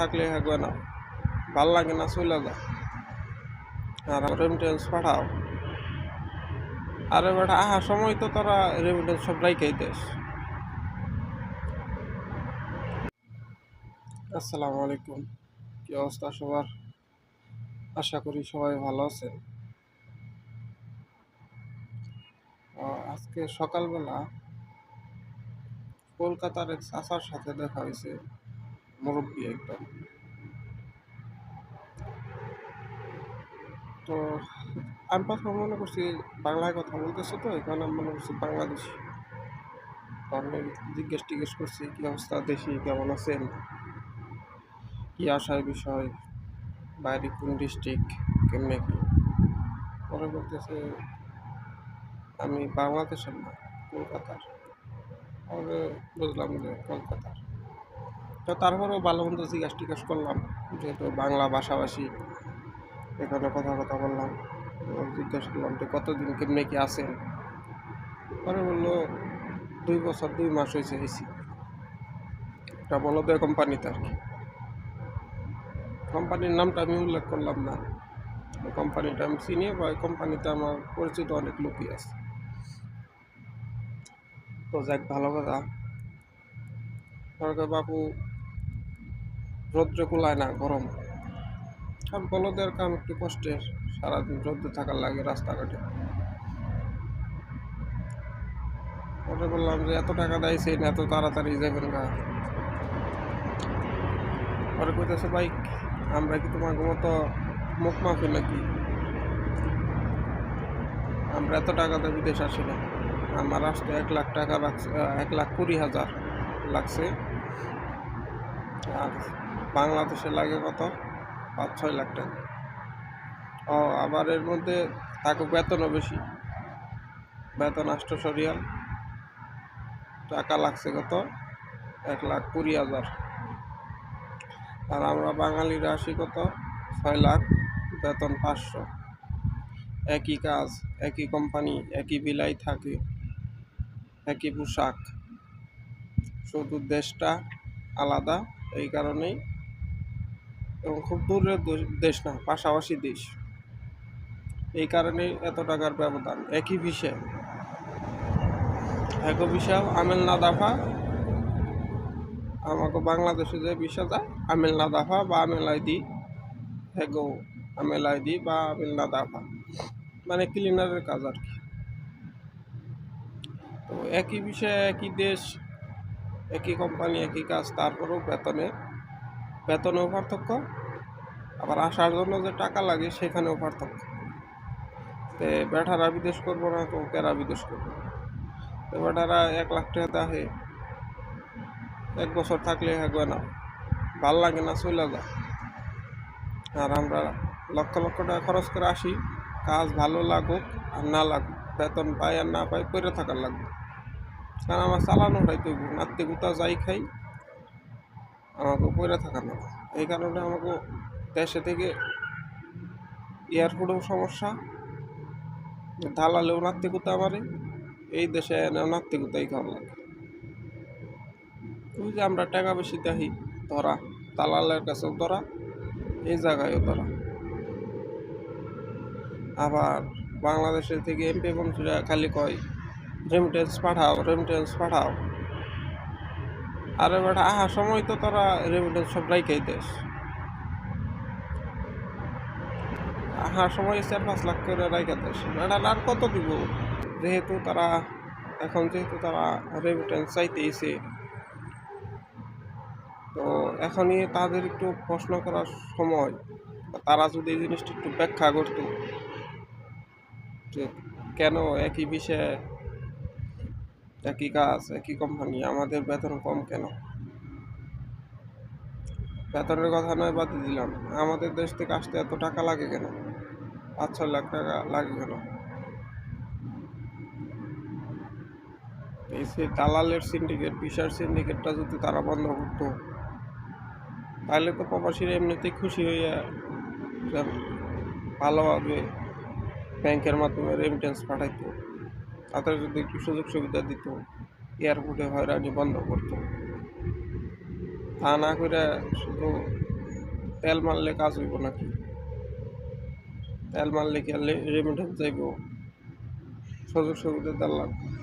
থাকলে থাকবে না ভালো লাগে না চলে আর রেমিটেন্স পাঠাও। আরে বেটা আহা সময় তো তোরা রেমিটেন্স সব রাইখাই দেশ আসসালামু আলাইকুম। কি অবস্থা সবার? আশা করি সবাই ভালো আহ, আজকে সকালবেলা কলকাতার এক চাচার সাথে দেখা হয়েছে। মুরব্বী একদম। তো আমি প্রথম মনে করছি বাংলায় কথা বলতেছে তো, এই কারণে মনে করছি বাংলাদেশি আমি জিজ্ঞেস টিজ্ঞেস করছি, কী অবস্থা, দেশি কেমন আছেন? কী আসার বিষয়? বাইরে কোন ডিস্ট্রিক্ট কেমনে কি? পরে বলতেছে, আমি বাংলাদেশের না, কলকাতার। পরে বুঝলাম যে কলকাতার। তো তারপরেও ভালো মন্দ জিজ্ঞাসা টিজ্ঞাসা করলাম, যেহেতু বাংলা ভাষাভাষী, এখানে কথা কথা বললাম জিজ্ঞেস করলাম যে কতদিন কেমনে কি আছেন? পরে বলল, দুই বছর দুই মাস হয়েছে এসি। এটা বলো তো কোম্পানিতে আর কি। কোম্পানির নামটা আমি উল্লেখ করলাম না। কোম্পানিটা আমি চিনি, বা কোম্পানিতে আমার পরিচিত অনেক লোকই আছে। তো যাক, ভালো কথা। বাবু রৌদ্রে কুলায় না, গরম। কারণ বলদের কাম একটু কষ্টের, সারাদিন রোদ্রে থাকার লাগে রাস্তাঘাটে। ওটা বললাম যে এত টাকা দেয় দেয়ছে না, এত তাড়াতাড়ি যাবেন না। পরে কইতেছে বাইক আমরা কি তোমার মতো মুখ মাফি নাকি? আমরা এত টাকাতে বিদেশ আসি না। আমার আসতে এক লাখ টাকা লাগছে এক লাখ কুড়ি হাজার লাগছে। আর বাংলাদেশে লাগে কত? পাঁচ, ছয় লাখ টাকা। ও, আবার এর মধ্যে তাকে বেতনও বেশি। বেতন আষ্টশো রিয়াল। টাকা লাগছে কত? এক লাখ কুড়ি হাজার। আর আমরা বাঙালিরা আসি কত? ছয় লাখ, বেতন পাঁচশো। একই কাজ, একই কোম্পানি, একই বিলাই থাকে, একই পোশাক। শুধু দেশটা আলাদা, এই কারণেই এবং খুব দূরের দেশ না, পাশাপাশি দেশ। এই কারণেই এত টাকার ব্যবধান। একই বিষয়। এক বিশাল আমেল না দাফা আমাকে বাংলাদেশে যে বিষয় যায়, আমেল না দাফা বা আমেল আইডি। হেগো আমেল আইডি বা আমেল না দাফা মানে ক্লিনারের কাজ আর কি। তো একই বিষয়ে, একই দেশ, একই কোম্পানি, একই কাজ, তারপরেও বেতনে বেতনেও পার্থক্য, আবার আসার জন্য যে টাকা লাগে সেখানেও পার্থক্য। তো বেটারা বিদেশ করব না, তো কেরা বিদেশ করব। তো বেটারা এক লাখ টাকা দেখে এক বছর থাকলে থাকবে না ভালো লাগে না চলে যা আর আমরা লক্ষ লক্ষ টাকা খরচ করে আসি, কাজ ভালো লাগুক আর না লাগুক, বেতন পাই আর না পাই করে থাকার লাগবে। কারণ আমার চালানোটাই তৈব নাত্তে গুতা যাই খাই আমাকে পরে থাকা না। এই কারণে আমাকে দেশে থেকে এয়ারপোর্টেও সমস্যা, দালালেও নাত্তিকুতা আমারে এই দেশে এনেও নাত্তিকুতাই খাওয়া লাগে। ওই যে আমরা টাকা বেশি দেখি ধরা, দালালের কাছেও ধরা, এই জায়গায়ও ধরা। আবার বাংলাদেশের থেকে এমপি মন্ত্রীরা খালি কয় রেমিটেন্স পাঠাও রেমিটেন্স পাঠাও। আরে বেটা, আহা, সময় তো তারা রেমিটেন্স সব রাইখাই দেশ। আহার সময় চার পাঁচ লাখ করে রাইখা দেশ। বেটা, আর কত দিব? যেহেতু তারা, এখন যেহেতু তারা রেমিটেন্স চাইতেইছে, তো এখনই তাদের একটু প্রশ্ন করার সময় তারা যদি এই জিনিসটা একটু ব্যাখ্যা করতো কেন একই বিষয়ে একই কাজ, একই কোম্পানি আমাদের বেতন কম কেন? বেতনের কথা নয়, বাদ দিলাম। আমাদের দেশ থেকে আসতে এত টাকা লাগে কেন? পাঁচ, ছয় লাখ টাকা লাগে কেন? এই সে দালালের সিন্ডিকেট বিশাল সিন্ডিকেটটা যদি তারা বন্ধ করতো, তাহলে তো প্রবাসীরা এমনিতেই খুশি হইয়া ভালোভাবে ব্যাংকের মাধ্যমে রেমিটেন্স পাঠাইতো। তাদের যদি একটু সুযোগ সুবিধা দিত। এয়ারপোর্টে হয়রানি বন্ধ করত। তা না করে শুধু তেল মারলে কাজ হইব নাকি? তেল মারলে কি আর রেমিটেন্স যাইব? সুযোগ সুবিধা দেওয়ার লাগবে।